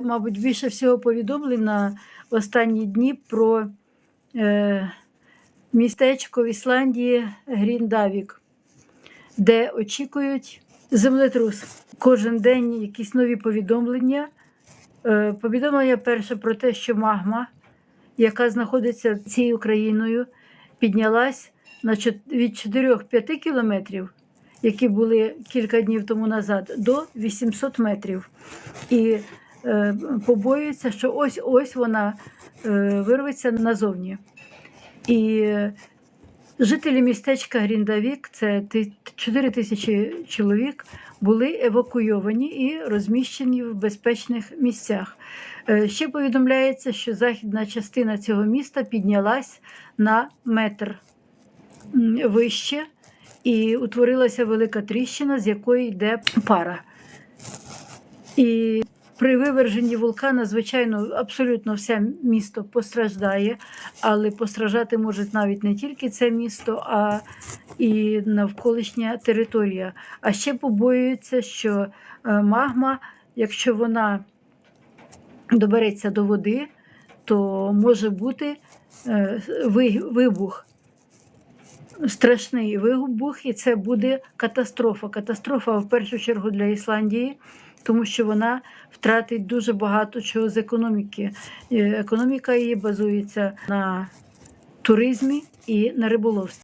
Мабуть, більше всього повідомлень на останні дні про е, містечко в Ісландії Гріндавік, де очікують землетрус. Кожен день якісь нові повідомлення. Е, повідомлення перше про те, що магма, яка знаходиться цією країною, піднялась на чот- від 4-5 кілометрів, які були кілька днів тому назад, до 800 метрів. І е, побоюються, що ось ось вона е, вирветься назовні. І жителі містечка Гріндавік, це 4 тисячі чоловік, були евакуйовані і розміщені в безпечних місцях. Е, Ще повідомляється, що західна частина цього міста піднялась на метр вище, і утворилася велика тріщина, з якої йде пара. І при виверженні вулкана, звичайно, абсолютно все місто постраждає, але постраждати може навіть не тільки це місто, а і навколишня територія. А ще побоюються, що е, магма, якщо вона добереться до води, то може бути е, вибух. Страшний вибух, і це буде катастрофа. Катастрофа в першу чергу для Ісландії, тому що вона втратить дуже багато чого з економіки. Е, Економіка її базується на туризмі і на риболовстві.